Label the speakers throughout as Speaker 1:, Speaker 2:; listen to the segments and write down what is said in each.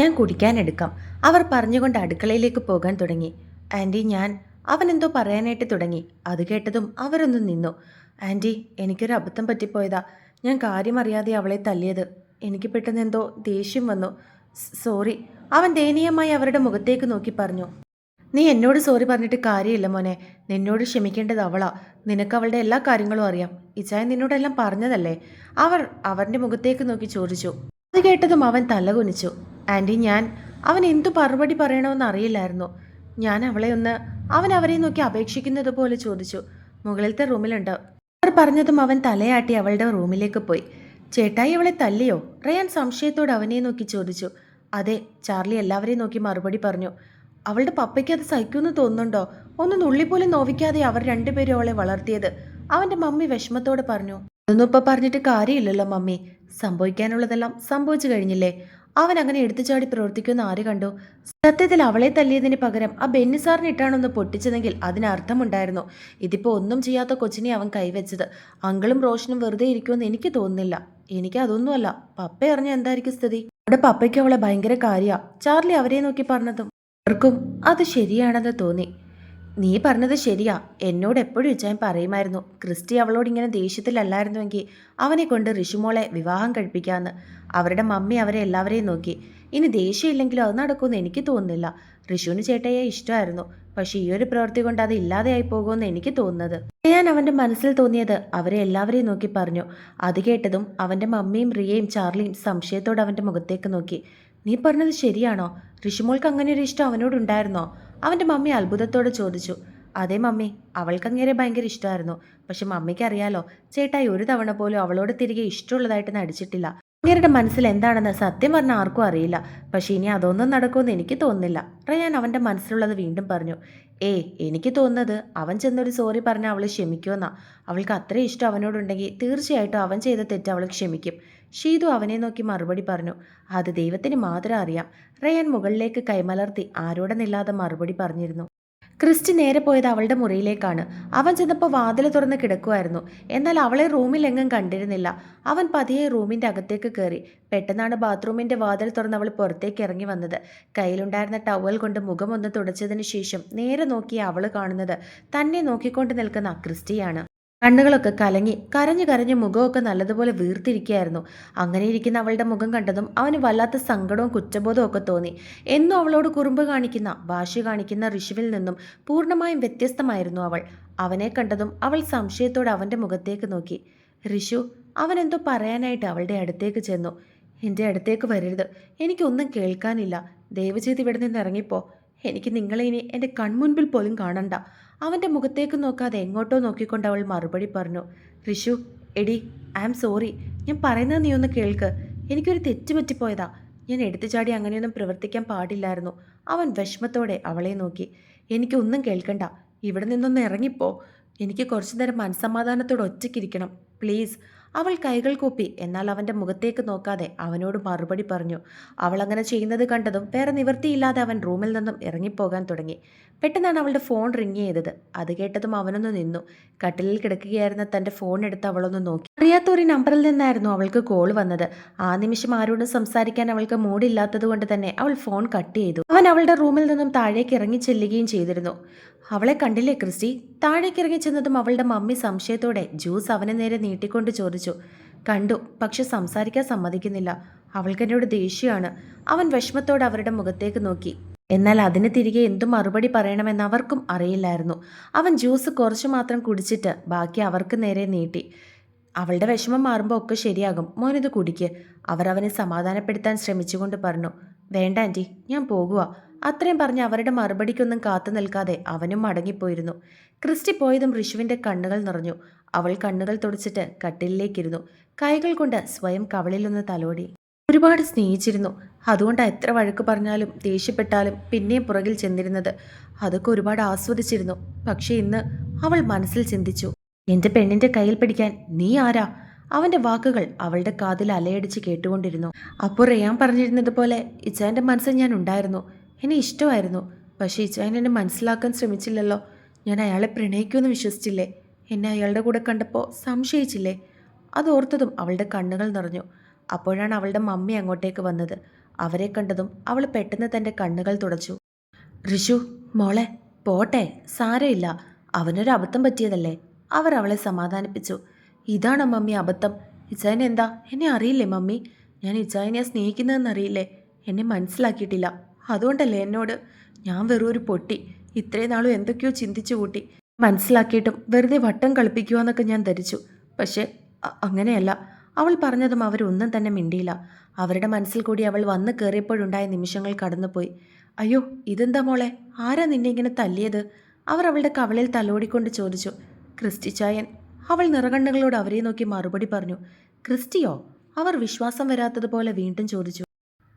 Speaker 1: ഞാൻ കുടിക്കാൻ എടുക്കാം. അവർ പറഞ്ഞുകൊണ്ട് അടുക്കളയിലേക്ക് പോകാൻ തുടങ്ങി. ആന്റി ഞാൻ. അവൻ എന്തോ പറയാനായിട്ട് തുടങ്ങി. അത് കേട്ടതും അവരൊന്ന് നിന്നു. ആന്റി എനിക്കൊരു അബദ്ധം പറ്റിപ്പോയതാ. ഞാൻ കാര്യമറിയാതെ അവളെ തല്ലിയത്. എനിക്ക് പെട്ടെന്ന് എന്തോ ദേഷ്യം വന്നു. സോറി. അവൻ ദയനീയമായി അവരുടെ മുഖത്തേക്ക് നോക്കി പറഞ്ഞു. നീ എന്നോട് സോറി പറഞ്ഞിട്ട് കാര്യമില്ല മോനെ. നിന്നോട് ക്ഷമിക്കേണ്ടത് അവളാ. നിനക്ക് അവളുടെ എല്ലാ കാര്യങ്ങളും അറിയാം. ഇച്ചായ നിന്നോടെല്ലാം പറഞ്ഞതല്ലേ? അവർ അവന്റെ മുഖത്തേക്ക് നോക്കി ചോദിച്ചു. അത് കേട്ടതും അവൻ തലകുനിച്ചു. ആന്റി ഞാൻ അവൻ എന്തു മറുപടി പറയണമെന്ന് അറിയില്ലായിരുന്നു. ഞാൻ അവളെ ഒന്ന് അവൻ അവരെ നോക്കി അപേക്ഷിക്കുന്നത് പോലെ ചോദിച്ചു. മുകളിലത്തെ റൂമിലുണ്ട്. അവർ പറഞ്ഞതും അവൻ തലയാട്ടി അവളുടെ റൂമിലേക്ക് പോയി. ചേട്ടായി അവളെ തല്ലിയോ? റയാൻ സംശയത്തോട് അവനെ നോക്കി ചോദിച്ചു. അതെ ചാർലി എല്ലാവരെയും നോക്കി മറുപടി പറഞ്ഞു. അവളുടെ പപ്പയ്ക്ക് അത് സഹിക്കുമെന്ന് തോന്നുന്നുണ്ടോ? ഒന്ന് നുള്ളി പോലും നോവിക്കാതെ അവർ രണ്ടുപേരും അവളെ വളർത്തിയത്. അവന്റെ മമ്മി വിഷമത്തോടെ പറഞ്ഞു. അതൊന്നും ഇപ്പൊ പറഞ്ഞിട്ട് കാര്യമില്ലല്ലോ മമ്മി. സംഭവിക്കാനുള്ളതെല്ലാം സംഭവിച്ചു കഴിഞ്ഞില്ലേ? അവൻ അങ്ങനെ എടുത്തുചാടി പ്രവർത്തിക്കുന്ന ആര് കണ്ടു? സത്യത്തിൽ അവളെ തല്ലിയതിന് പകരം ആ ബെന്നി സാറിന് ഇട്ടാണൊന്ന് പൊട്ടിച്ചതെങ്കിൽ അതിനർത്ഥമുണ്ടായിരുന്നു ഇതിപ്പോ ഒന്നും ചെയ്യാത്ത കൊച്ചിനെ അവൻ കൈവച്ചത്. അങ്കിളും റോഷനും വെറുതെ ഇരിക്കുമെന്ന് എനിക്ക് തോന്നുന്നില്ല. എനിക്ക് അതൊന്നുമല്ല. പപ്പ അറിഞ്ഞ എന്തായിരിക്കും സ്ഥിതി? അവിടെ പപ്പയ്ക്ക് അവളെ ഭയങ്കര കാര്യ. ചാർലി അവരെ നോക്കി പറഞ്ഞതും അവർക്കും അത് ശരിയാണെന്ന് തോന്നി. നീ പറഞ്ഞത് ശരിയാ. എന്നോട് എപ്പോഴും ഇച്ചാൻ പറയുമായിരുന്നു. ക്രിസ്റ്റി അവളോട് ഇങ്ങനെ ദേഷ്യത്തിലല്ലായിരുന്നുവെങ്കിൽ അവനെ കൊണ്ട് ഋഷിമോളെ വിവാഹം കഴിപ്പിക്കാമെന്ന് അവരുടെ മമ്മി അവരെ എല്ലാവരെയും നോക്കി. ഇനി ദേഷ്യമില്ലെങ്കിലും അത് നടക്കുമെന്ന് എനിക്ക് തോന്നുന്നില്ല. ഋഷുവിന് ചേട്ടയെ ഇഷ്ടമായിരുന്നു. പക്ഷെ ഈ ഒരു പ്രവൃത്തി കൊണ്ട് അത് ഇല്ലാതെയായി പോകുമെന്ന് എനിക്ക് തോന്നുന്നത്. ഞാൻ അവന്റെ മനസ്സിൽ തോന്നിയത് അവരെ എല്ലാവരെയും നോക്കി പറഞ്ഞു. അത് കേട്ടതും അവന്റെ മമ്മിയും റിയയും ചാർലിയും സംശയത്തോടെ അവന്റെ മുഖത്തേക്ക് നോക്കി. നീ പറഞ്ഞത് ശരിയാണോ? ഋഷിമോൾക്ക് അങ്ങനെ ഒരു ഇഷ്ടം അവനോടുണ്ടായിരുന്നോ? അവന്റെ മമ്മി അത്ഭുതത്തോടെ ചോദിച്ചു. അതേ മമ്മി അവൾക്ക് അങ്ങേരെ ഭയങ്കര ഇഷ്ടമായിരുന്നു. പക്ഷെ മമ്മിക്ക് അറിയാലോ ചേട്ടായി ഒരു തവണ പോലും അവളോട് തിരികെ ഇഷ്ടമുള്ളതായിട്ട് നടിച്ചിട്ടില്ല. അങ്ങേരുടെ മനസ്സിൽ എന്താണെന്ന് സത്യം പറഞ്ഞ ആർക്കും അറിയില്ല. പക്ഷെ ഇനി അതൊന്നും നടക്കുമെന്ന് എനിക്ക് തോന്നുന്നില്ല. റയാൻ അവന്റെ മനസ്സിലുള്ളത് വീണ്ടും പറഞ്ഞു. ഏ എനിക്ക് തോന്നുന്നത് അവൻ ചെന്നൊരു സോറി പറഞ്ഞ അവൾ ക്ഷമിക്കുമെന്നാ. അവൾക്ക് അത്രയും ഇഷ്ടം അവനോടുണ്ടെങ്കിൽ തീർച്ചയായിട്ടും അവൻ ചെയ്ത തെറ്റ് അവൾ ക്ഷമിക്കും. ഷീതു അവനെ നോക്കി മറുപടി പറഞ്ഞു അത് ദൈവത്തിന് മാത്രം അറിയാം. റയാൻ മുകളിലേക്ക് കൈമലർത്തി ആരോടെന്നില്ലാതെ മറുപടി പറഞ്ഞിരുന്നു. ക്രിസ്റ്റി നേരെ പോയത് അവളുടെ മുറിയിലേക്കാണ്. അവൻ ചെന്നപ്പോൾ വാതിൽ തുറന്ന് കിടക്കുമായിരുന്നു എന്നാൽ അവളെ റൂമിൽ എങ്ങും കണ്ടിരുന്നില്ല. അവൻ പതിയെ റൂമിന്റെ അകത്തേക്ക് കയറി പെട്ടെന്നാണ് ബാത്റൂമിന്റെ വാതിൽ തുറന്ന് അവൾ പുറത്തേക്ക് ഇറങ്ങി വന്നത്. കയ്യിലുണ്ടായിരുന്ന ടവൽ കൊണ്ട് മുഖം ഒന്ന് തുടച്ചതിന് ശേഷം നേരെ നോക്കി അവൾ കാണുന്നത് തന്നെ നോക്കിക്കൊണ്ട് നിൽക്കുന്ന ക്രിസ്റ്റിയാണ്. കണ്ണുകളൊക്കെ കലങ്ങി കരഞ്ഞു കരഞ്ഞ് മുഖമൊക്കെ നല്ലതുപോലെ വീർത്തിരിക്കുകയായിരുന്നു. അങ്ങനെ ഇരിക്കുന്ന അവളുടെ മുഖം കണ്ടതും അവന് വല്ലാത്ത സങ്കടവും കുറ്റബോധവും ഒക്കെ തോന്നി. എന്നും അവളോട് കുറുമ്പ് കാണിക്കുന്ന വാശി കാണിക്കുന്ന ഋഷുവിൽ നിന്നും പൂർണമായും വ്യത്യസ്തമായിരുന്നു അവൾ. അവനെ കണ്ടതും അവൾ സംശയത്തോടെ അവന്റെ മുഖത്തേക്ക് നോക്കി. ഋഷു അവൻ എന്തോ പറയാനായിട്ട് അവളുടെ അടുത്തേക്ക് ചെന്നു. എന്റെ അടുത്തേക്ക് വരരുത്. എനിക്കൊന്നും കേൾക്കാനില്ല. ദയവ് ഇവിടെ നിന്ന് ഇറങ്ങിപ്പോ. എനിക്ക് നിങ്ങളെ ഇനി എന്റെ കൺമുൻപിൽ പോലും കാണണ്ട. അവന്റെ മുഖത്തേക്ക് നോക്കാതെ എങ്ങോട്ടോ നോക്കിക്കൊണ്ട് അവൾ മറുപടി പറഞ്ഞു ഋഷു എടി ഐ ആം സോറി. ഞാൻ പറയുന്നത് നീ ഒന്ന് കേൾക്ക്. എനിക്കൊരു തെറ്റ് പറ്റിപ്പോയതാ. ഞാൻ എടുത്തു ചാടി അങ്ങനെയൊന്നും പ്രവർത്തിക്കാൻ പാടില്ലായിരുന്നു. അവൻ വിഷമത്തോടെ അവളെ നോക്കി. എനിക്കൊന്നും കേൾക്കണ്ട. ഇവിടെ നിന്നൊന്ന് ഇറങ്ങിപ്പോ. എനിക്ക് കുറച്ചു നേരം മനസ്സമാധാനത്തോടെ ഒറ്റയ്ക്കിരിക്കണം പ്ലീസ് അവൾ കൈകൾ കൂപ്പി. എന്നാൽ അവന്റെ മുഖത്തേക്ക് നോക്കാതെ അവനോട് മറുപടി പറഞ്ഞു. അവൾ അങ്ങനെ ചെയ്യുന്നത് കണ്ടതും വേറെ നിവൃത്തിയില്ലാതെ അവൻ റൂമിൽ നിന്നും ഇറങ്ങിപ്പോകാൻ തുടങ്ങി. പെട്ടെന്നാണ് അവളുടെ ഫോൺ റിങ് ചെയ്തത്. അത് കേട്ടതും അവനൊന്ന് നിന്നു. കട്ടിലിൽ കിടക്കുകയായിരുന്ന തന്റെ ഫോൺ എടുത്ത് അവളൊന്ന് നോക്കി. അറിയാത്ത ഒരു നമ്പറിൽ നിന്നായിരുന്നു അവൾക്ക് കോൾ വന്നത്. ആ നിമിഷം ആരോടും സംസാരിക്കാൻ അവൾക്ക് മൂടില്ലാത്തത് കൊണ്ട് തന്നെ അവൾ ഫോൺ കട്ട് ചെയ്തു. അവൻ അവളുടെ റൂമിൽ നിന്നും താഴേക്ക് ഇറങ്ങി ചെല്ലുകയും ചെയ്തിരുന്നു. അവളെ കണ്ടില്ലേ ക്രിസ്റ്റി? താഴേക്ക് ഇറങ്ങി ചെന്നതും അവളുടെ മമ്മി സംശയത്തോടെ ജ്യൂസ് അവനെ നേരെ നീട്ടിക്കൊണ്ട് ചോദിച്ചു. കണ്ടു. പക്ഷെ സംസാരിക്കാൻ സമ്മതിക്കുന്നില്ല. അവൾക്ക് എന്നോട് ദേഷ്യമാണ്. അവൻ വിഷമത്തോടെ അവരുടെ മുഖത്തേക്ക് നോക്കി. എന്നാൽ അതിന് തിരികെ എന്തു മറുപടി പറയണമെന്ന് അവർക്കും അറിയില്ലായിരുന്നു. അവൻ ജ്യൂസ് കുറച്ചു മാത്രം കുടിച്ചിട്ട് ബാക്കി അവർക്ക് നേരെ നീട്ടി. അവളുടെ വിഷമം മാറുമ്പോൾ ഒക്കെ ശരിയാകും. മോനിത് കുടിക്ക്. അവർ അവനെ സമാധാനപ്പെടുത്താൻ ശ്രമിച്ചുകൊണ്ട് പറഞ്ഞു. വേണ്ട ആന്റി ഞാൻ പോകുക അത്രയും പറഞ്ഞ് അവരുടെ മറുപടിക്കൊന്നും കാത്തു നിൽക്കാതെ അവനും മടങ്ങിപ്പോയിരുന്നു. ക്രിസ്റ്റി പോയതും ഋഷുവിന്റെ കണ്ണുകൾ നിറഞ്ഞു. അവൾ കണ്ണുകൾ തുടച്ചിട്ട് കട്ടിലിലേക്കിരുന്നു. കൈകൾ കൊണ്ട് സ്വയം കവളിലൊന്ന് തലോടി. ഒരുപാട് സ്നേഹിച്ചിരുന്നു. അതുകൊണ്ട് എത്ര വഴക്ക് പറഞ്ഞാലും ദേഷ്യപ്പെട്ടാലും പിന്നെയും പുറകിൽ ചെന്നിരുന്നത്. അതൊക്കെ ഒരുപാട് ആസ്വദിച്ചിരുന്നു. പക്ഷേ ഇന്ന് അവൾ മനസ്സിൽ ചിന്തിച്ചു. എന്റെ പെണ്ണിന്റെ കയ്യിൽ പിടിക്കാൻ നീ ആരാ? അവന്റെ വാക്കുകൾ അവളുടെ കാതിൽ അലയടിച്ച് കേട്ടുകൊണ്ടിരുന്നു. അപ്പോൾ റയാൻ പറഞ്ഞിരുന്നത് പോലെ മനസ്സിൽ ഞാൻ ഉണ്ടായിരുന്നു. എന്നെ ഇഷ്ടമായിരുന്നു. പക്ഷേ ഇച്ചായൻ എന്നെ മനസ്സിലാക്കാൻ ശ്രമിച്ചില്ലല്ലോ. ഞാൻ അയാളെ പ്രണയിക്കുമെന്ന് വിശ്വസിച്ചില്ലേ? എന്നെ അയാളുടെ കൂടെ കണ്ടപ്പോൾ സംശയിച്ചില്ലേ? അതോർത്തതും അവളുടെ കണ്ണുകൾ നിറഞ്ഞു. അപ്പോഴാണ് അവളുടെ മമ്മി അങ്ങോട്ടേക്ക് വന്നത്. അവരെ കണ്ടതും അവൾ പെട്ടെന്ന് തന്റെ കണ്ണുകൾ തുടച്ചു. ഋഷു മോളെ പോട്ടെ. സാരമില്ല. അവനൊരു അബദ്ധം പറ്റിയതല്ലേ? അവർ അവളെ സമാധാനിപ്പിച്ചു. ഇതാണ് മമ്മി അബദ്ധം? ഇച്ചായൻ എന്താ എന്നെ അറിയില്ലേ മമ്മി? ഞാൻ ഇച്ചായനെ സ്നേഹിക്കുന്നതെന്നറിയില്ലേ? എന്നെ മനസ്സിലാക്കിയിട്ടില്ല. അതുകൊണ്ടല്ലേ എന്നോട്? ഞാൻ വെറും ഒരു പൊട്ടി. ഇത്രയും നാളും എന്തൊക്കെയോ ചിന്തിച്ചു കൂട്ടി. മനസ്സിലാക്കിയിട്ടും വെറുതെ വട്ടം കളിപ്പിക്കുവാന്നൊക്കെ ഞാൻ ധരിച്ചു. പക്ഷേ അങ്ങനെയല്ല. അവൾ പറഞ്ഞതും അവരൊന്നും തന്നെ മിണ്ടിയില്ല. അവരുടെ മനസ്സിൽ കൂടി അവൾ വന്ന് കയറിയപ്പോഴുണ്ടായ നിമിഷങ്ങൾ കടന്നുപോയി. അയ്യോ ഇതെന്താ മോളെ? ആരാ നിന്നെ ഇങ്ങനെ തല്ലിയത്? അവർ അവളുടെ കവളിൽ തലോടിക്കൊണ്ട് ചോദിച്ചു. ക്രിസ്റ്റി ചായൻ. അവൾ നിറകണ്ണുകളോട് അവരെ നോക്കി മറുപടി പറഞ്ഞു. ക്രിസ്റ്റിയോ? അവർ വിശ്വാസം വരാത്തതുപോലെ വീണ്ടും ചോദിച്ചു.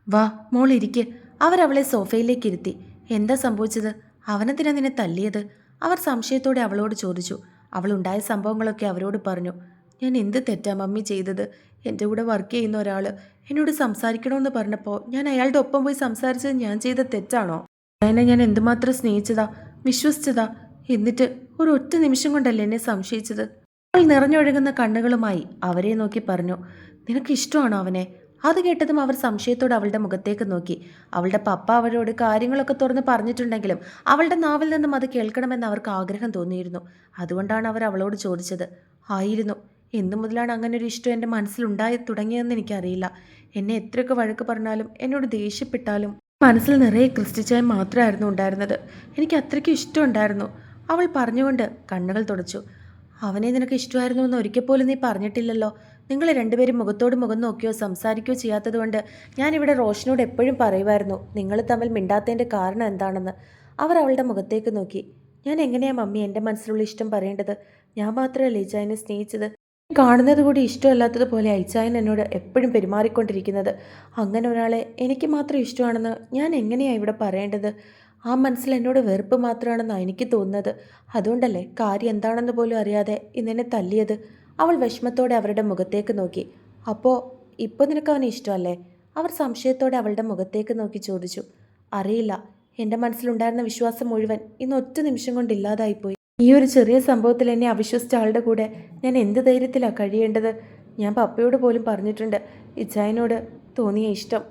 Speaker 1: വാ മോൾ ഇരിക്ക്. അവരവളെ സോഫയിലേക്ക് ഇരുത്തി എന്താ സംഭവിച്ചത്? അവനെന്തിനാ നിന്നെ തല്ലിയത് അവർ സംശയത്തോടെ അവളോട് ചോദിച്ചു. അവൾ ഉണ്ടായ സംഭവങ്ങളൊക്കെ അവരോട് പറഞ്ഞു. ഞാൻ എന്ത് തെറ്റാ മമ്മി ചെയ്തത്? എന്റെ കൂടെ വർക്ക് ചെയ്യുന്ന ഒരാൾ എന്നോട് സംസാരിക്കണമെന്ന് പറഞ്ഞപ്പോൾ ഞാൻ അയാളുടെ ഒപ്പം പോയി സംസാരിച്ചത് ഞാൻ ചെയ്ത തെറ്റാണോ? അതിനെ ഞാൻ എന്തുമാത്രം സ്നേഹിച്ചതാ വിശ്വസിച്ചതാ? എന്നിട്ട് ഒരു ഒറ്റ നിമിഷം കൊണ്ടല്ലേ എന്നെ സംശയിച്ചത്? അവൾ നിറഞ്ഞൊഴുകുന്ന കണ്ണുകളുമായി അവരെ നോക്കി പറഞ്ഞു. നിനക്ക് ഇഷ്ടമാണോ അവനെ? അത് കേട്ടതും അവർ സംശയത്തോടെ അവളുടെ മുഖത്തേക്ക് നോക്കി. അവളുടെ പപ്പ അവരോട് കാര്യങ്ങളൊക്കെ തുറന്ന് പറഞ്ഞിട്ടുണ്ടെങ്കിലും അവളുടെ നാവിൽ നിന്നും അത് കേൾക്കണമെന്ന് അവർക്ക് ആഗ്രഹം തോന്നിയിരുന്നു. അതുകൊണ്ടാണ് അവർ അവളോട് ചോദിച്ചത്. ആയിരുന്നു. എന്നു മുതലാണ് അങ്ങനെ ഒരു ഇഷ്ടം എന്റെ മനസ്സിലുണ്ടായി തുടങ്ങിയതെന്ന് എനിക്കറിയില്ല. എന്നെ എത്രയൊക്കെ വഴക്ക് പറഞ്ഞാലും എന്നോട് ദേഷ്യപ്പെട്ടാലും മനസ്സിൽ നിറയെ ക്രിസ്റ്റിച്ചായ മാത്രമായിരുന്നു ഉണ്ടായിരുന്നത്. എനിക്ക് അത്രയ്ക്ക് ഇഷ്ടമുണ്ടായിരുന്നു അവൾ പറഞ്ഞുകൊണ്ട് കണ്ണുകൾ തുടച്ചു. അവനെ നിനക്ക് ഇഷ്ടമായിരുന്നു എന്ന് ഒരിക്കൽ പോലും നീ പറഞ്ഞിട്ടില്ലല്ലോ. നിങ്ങൾ രണ്ടുപേരും മുഖത്തോട് മുഖം നോക്കിയോ സംസാരിക്കുകയോ ചെയ്യാത്തതുകൊണ്ട് ഞാനിവിടെ റോഷനോട് എപ്പോഴും പറയുമായിരുന്നു നിങ്ങൾ തമ്മിൽ മിണ്ടാത്തതിന്റെ കാരണം എന്താണെന്ന്. അവർ അവളുടെ മുഖത്തേക്ക് നോക്കി. ഞാൻ എങ്ങനെയാണ് മമ്മി എന്റെ മനസ്സിലുള്ള ഇഷ്ടം പറയേണ്ടത്? ഞാൻ മാത്രമേ ലിജായനെ സ്നേഹിച്ചത്? കാണുന്നത് കൂടി ഇഷ്ടമല്ലാത്തതുപോലെ അയച്ചായൻ എന്നോട് എപ്പോഴും പെരുമാറിക്കൊണ്ടിരിക്കുന്നത്. അങ്ങനെ ഒരാളെ എനിക്ക് മാത്രം ഇഷ്ടമാണെന്ന് ഞാൻ എങ്ങനെയാണ് ഇവിടെ പറയേണ്ടത്? ആ മനസ്സിൽ എന്നോട് വെറുപ്പ് മാത്രമാണെന്നാണ് എനിക്ക് തോന്നുന്നത്. അതുകൊണ്ടല്ലേ കാര്യം എന്താണെന്ന് പോലും അറിയാതെ ഇന്നെന്നെ തല്ലിയത്? അവൾ വിഷമത്തോടെ അവരുടെ മുഖത്തേക്ക് നോക്കി. അപ്പോൾ ഇപ്പോൾ നിനക്ക് അവനെ ഇഷ്ടമല്ലേ? അവർ സംശയത്തോടെ അവളുടെ മുഖത്തേക്ക് നോക്കി ചോദിച്ചു. അറിയില്ല. എന്റെ മനസ്സിലുണ്ടായിരുന്ന വിശ്വാസം മുഴുവൻ ഇന്ന് ഒറ്റ നിമിഷം കൊണ്ട് ഇല്ലാതായിപ്പോയി. ഈ ഒരു ചെറിയ സംഭവത്തിൽ എന്നെ അവിശ്വസിച്ച ആളുടെ കൂടെ ഞാൻ എന്ത് ധൈര്യത്തിലാണ് കഴിയേണ്ടത്? ഞാൻ പപ്പയോട് പോലും പറഞ്ഞിട്ടുണ്ട്. ഇച്ചായനോട് തോന്നിയ ഇഷ്ടം.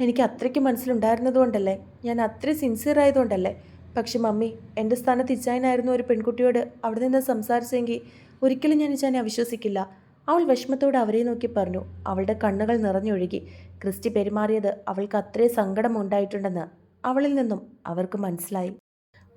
Speaker 1: എനിക്ക് അത്രയ്ക്ക് മനസ്സിലുണ്ടായിരുന്നതുകൊണ്ടല്ലേ ഞാൻ അത്രയും സിൻസിയർ ആയതുകൊണ്ടല്ലേ പക്ഷെ മമ്മി എന്റെ സ്ഥാനത്ത് ഇച്ചായനായിരുന്നു ഒരു പെൺകുട്ടിയോട് അവിടെ നിന്ന് സംസാരിച്ചെങ്കിൽ ഒരിക്കലും ഞാൻ ഇച്ചാനെ അവിശ്വസിക്കില്ല. അവൾ വിഷമത്തോടെ അവരെ നോക്കി പറഞ്ഞു. അവളുടെ കണ്ണുകൾ നിറഞ്ഞൊഴുകി. ക്രിസ്റ്റി പെരുമാറിയത് അവൾക്ക് അത്രേ സങ്കടം ഉണ്ടായിട്ടുണ്ടെന്ന് അവളിൽ നിന്നും അവർക്ക് മനസ്സിലായി.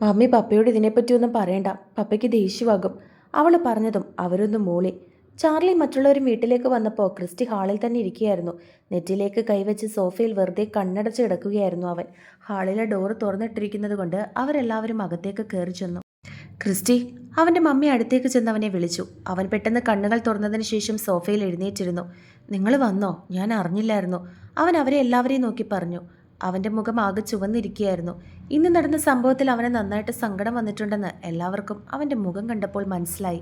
Speaker 1: മമ്മി പപ്പയോട് ഇതിനെപ്പറ്റിയൊന്നും പറയണ്ട. പപ്പയ്ക്ക് ദേഷ്യമാകും. അവൾ പറഞ്ഞതും അവരൊന്നും മൂളി. ചാർലി മറ്റുള്ളവരും വീട്ടിലേക്ക് വന്നപ്പോൾ ക്രിസ്റ്റി ഹാളിൽ തന്നെ ഇരിക്കുകയായിരുന്നു. നെറ്റിലേക്ക് കൈവച്ച് സോഫയിൽ വെറുതെ കണ്ണടച്ച് കിടക്കുകയായിരുന്നു അവൻ. ഹാളിലെ ഡോറ് തുറന്നിട്ടിരിക്കുന്നത് കൊണ്ട് അവരെല്ലാവരും അകത്തേക്ക് കയറി ചെന്നു ക്രിസ്റ്റി അവന്റെ മമ്മി അടുത്തേക്ക് ചെന്ന് അവനെ വിളിച്ചു. അവൻ പെട്ടെന്ന് കണ്ണുകൾ തുറന്നതിന് ശേഷം സോഫയിൽ എഴുന്നേറ്റിരുന്നു. നിങ്ങൾ വന്നോ? ഞാൻ അറിഞ്ഞില്ലായിരുന്നു. അവൻ അവരെ എല്ലാവരെയും നോക്കി പറഞ്ഞു. അവന്റെ മുഖം ആകെ ചുവന്നിരിക്കുകയായിരുന്നു. ഇന്ന് നടന്ന സംഭവത്തിൽ അവനെ നന്നായിട്ട് സങ്കടം വന്നിട്ടുണ്ടെന്ന് എല്ലാവർക്കും അവന്റെ മുഖം കണ്ടപ്പോൾ മനസ്സിലായി.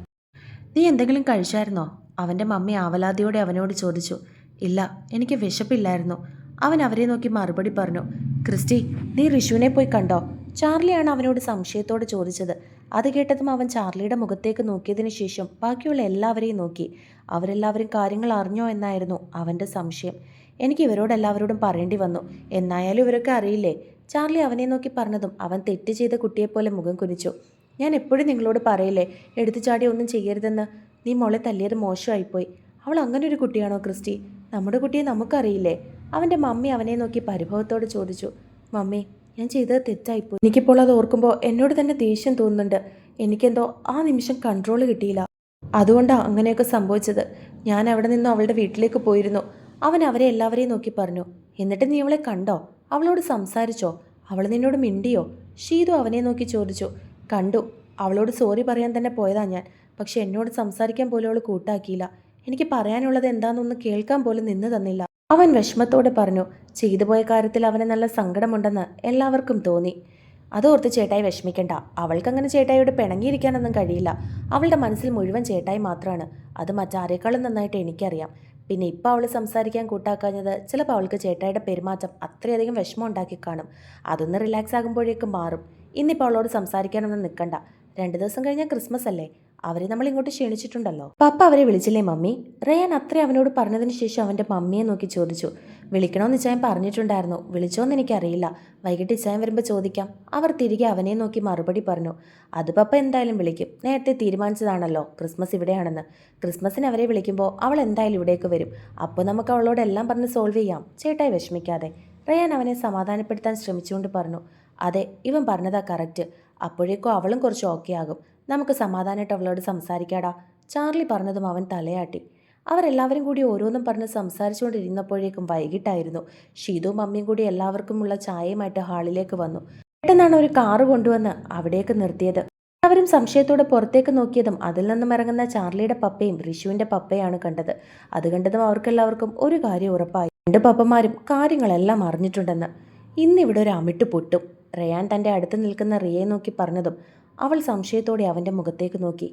Speaker 1: നീ എന്തെങ്കിലും കഴിച്ചായിരുന്നോ? അവന്റെ മമ്മി ആവലാതിയോടെ അവനോട് ചോദിച്ചു. ഇല്ല എനിക്ക് വിശപ്പില്ലായിരുന്നു. അവൻ അവരെ നോക്കി മറുപടി പറഞ്ഞു. ക്രിസ്റ്റി നീ ഋഷുവിനെ പോയി കണ്ടോ? ചാർലിയാണ് അവനോട് സംശയത്തോടെ ചോദിച്ചത്. അത് കേട്ടതും അവൻ ചാർലിയുടെ മുഖത്തേക്ക് നോക്കിയതിനു ശേഷം ബാക്കിയുള്ള എല്ലാവരെയും നോക്കി. അവരെല്ലാവരും കാര്യങ്ങൾ അറിഞ്ഞോ എന്നായിരുന്നു അവന്റെ സംശയം. എനിക്ക് ഇവരോടെല്ലാവരോടും പറയേണ്ടി വന്നു. എന്നായാലും ഇവരൊക്കെ അറിയില്ലേ? ചാർലി അവനെ നോക്കി പറഞ്ഞതും അവൻ തെറ്റ് ചെയ്ത കുട്ടിയെപ്പോലെ മുഖം കുനിച്ചു. ഞാൻ എപ്പോഴും നിങ്ങളോട് പറയില്ലേ? എടുത്തു ചാടി ഒന്നും ചെയ്യരുതെന്ന്. നീ മോളെ തല്ലിയത് മോശമായിപ്പോയി. അവൾ അങ്ങനെ ഒരു കുട്ടിയാണോ ക്രിസ്റ്റി? നമ്മുടെ കുട്ടിയെ നമുക്കറിയില്ലേ? അവന്റെ മമ്മി അവനെ നോക്കി പരിഭവത്തോടെ ചോദിച്ചു. മമ്മി ഞാൻ ചെയ്തത് തെറ്റായിപ്പോയി. എനിക്കിപ്പോൾ അത് ഓർക്കുമ്പോൾ എന്നോട് തന്നെ ദേഷ്യം തോന്നുന്നുണ്ട്. എനിക്കെന്തോ ആ നിമിഷം കൺട്രോൾ കിട്ടിയില്ല. അതുകൊണ്ടാണ് അങ്ങനെയൊക്കെ സംഭവിച്ചത്. ഞാൻ അവിടെ നിന്നും അവളുടെ വീട്ടിലേക്ക് പോയിരുന്നു. അവൻ അവരെ എല്ലാവരെയും നോക്കി പറഞ്ഞു. എന്നിട്ട് നീ അവളെ കണ്ടോ? അവളോട് സംസാരിച്ചോ? അവൾ നിന്നോട് മിണ്ടിയോ? ഷീതു അവനെ നോക്കി ചോദിച്ചു. കണ്ടു. അവളോട് സോറി പറയാൻ തന്നെ പോയതാ ഞാൻ. പക്ഷെ എന്നോട് സംസാരിക്കാൻ പോലും അവൾ കൂട്ടാക്കിയില്ല. എനിക്ക് പറയാനുള്ളത് എന്താണെന്നൊന്ന് കേൾക്കാൻ പോലും നിന്ന് തന്നില്ല. അവൻ വിഷമത്തോടെ പറഞ്ഞു ചെയ്തു പോയ കാര്യത്തിൽ അവന് നല്ല സങ്കടമുണ്ടെന്ന് എല്ലാവർക്കും തോന്നി. അതോർത്ത് ചേട്ടായി വിഷമിക്കണ്ട. അവൾക്കങ്ങനെ ചേട്ടായിയോട് പിണങ്ങിയിരിക്കാനൊന്നും കഴിയില്ല. അവളുടെ മനസ്സിൽ മുഴുവൻ ചേട്ടായി മാത്രമാണ് അത് മറ്റാരേക്കാളും നന്നായിട്ട് എനിക്കറിയാം. പിന്നെ ഇപ്പം അവൾ സംസാരിക്കാൻ കൂട്ടാക്കാഞ്ഞത് ചിലപ്പോൾ അവൾക്ക് ചേട്ടായിയുടെ പെരുമാറ്റം അത്രയധികം വിഷമം ഉണ്ടാക്കി കാണും. അതൊന്ന് റിലാക്സ് ആകുമ്പോഴേക്കും മാറും. ഇന്നിപ്പോൾ അവളോട് സംസാരിക്കാനൊന്നും നിൽക്കണ്ട രണ്ട് ദിവസം കഴിഞ്ഞാൽ ക്രിസ്മസ് അല്ലേ? അവരെ നമ്മൾ ഇങ്ങോട്ട് ക്ഷണിച്ചിട്ടുണ്ടല്ലോ. പപ്പ അവരെ വിളിച്ചില്ലേ മമ്മി? റയാൻ അത്ര അവനോട് പറഞ്ഞതിന് ശേഷം അവന്റെ മമ്മിയെ നോക്കി ചോദിച്ചു. വിളിക്കണമെന്ന് ഇച്ചായൻ പറഞ്ഞിട്ടുണ്ടായിരുന്നു. വിളിച്ചോന്ന് എനിക്കറിയില്ല. വൈകിട്ട് ഇച്ചായൻ വരുമ്പോൾ ചോദിക്കാം. അവർ തിരികെ അവനെ നോക്കി മറുപടി പറഞ്ഞു. അത് പപ്പ എന്തായാലും വിളിക്കും. നേരത്തെ തീരുമാനിച്ചതാണല്ലോ. ക്രിസ്മസ് ഇവിടെയാണെന്ന്. ക്രിസ്മസിന് അവരെ വിളിക്കുമ്പോൾ അവൾ എന്തായാലും ഇവിടേക്ക് വരും. അപ്പോൾ നമുക്ക് അവളോട് എല്ലാം പറഞ്ഞ് സോൾവ് ചെയ്യാം. ചേട്ടായി വിഷമിക്കാതെ. റയാൻ അവനെ സമാധാനപ്പെടുത്താൻ ശ്രമിച്ചുകൊണ്ട് പറഞ്ഞു. അതെ ഇവൻ പറഞ്ഞതാ കറക്റ്റ്. അപ്പോഴേക്കും അവളും കുറച്ച് ഓക്കെ ആകും നമുക്ക് സമാധാനമായിട്ട് അവളോട് സംസാരിക്കാടാ. ചാർലി പറഞ്ഞതും അവൻ തലയാട്ടി. അവരെല്ലാവരും കൂടി ഓരോന്നും പറഞ്ഞ് സംസാരിച്ചുകൊണ്ടിരുന്നപ്പോഴേക്കും വൈകിട്ടായിരുന്നു. ഷീതുവും മമ്മിയും കൂടി എല്ലാവർക്കുമുള്ള ചായയുമായിട്ട് ഹാളിലേക്ക് വന്നു. പെട്ടെന്നാണ് ഒരു കാറ് കൊണ്ടുവന്ന് അവിടേക്ക് നിർത്തിയത്. അവരും സംശയത്തോടെ പുറത്തേക്ക് നോക്കിയതും അതിൽ നിന്നും ഇറങ്ങുന്ന ചാർലിയുടെ പപ്പയും ഋഷുവിന്റെ പപ്പയാണ് കണ്ടത്. അത് കണ്ടതും അവർക്കെല്ലാവർക്കും ഒരു കാര്യം ഉറപ്പായി. രണ്ട് പപ്പമാരും കാര്യങ്ങളെല്ലാം അറിഞ്ഞിട്ടുണ്ടെന്ന്. ഇന്നിവിടെ ഒരു അമിട്ട് പൊട്ടും. റയാൻ തന്റെ അടുത്ത് നിൽക്കുന്ന റിയയെ നോക്കി പറഞ്ഞതും അവൾ സംശയത്തോടെ അവന്റെ മുഖത്തേക്ക് നോക്കി.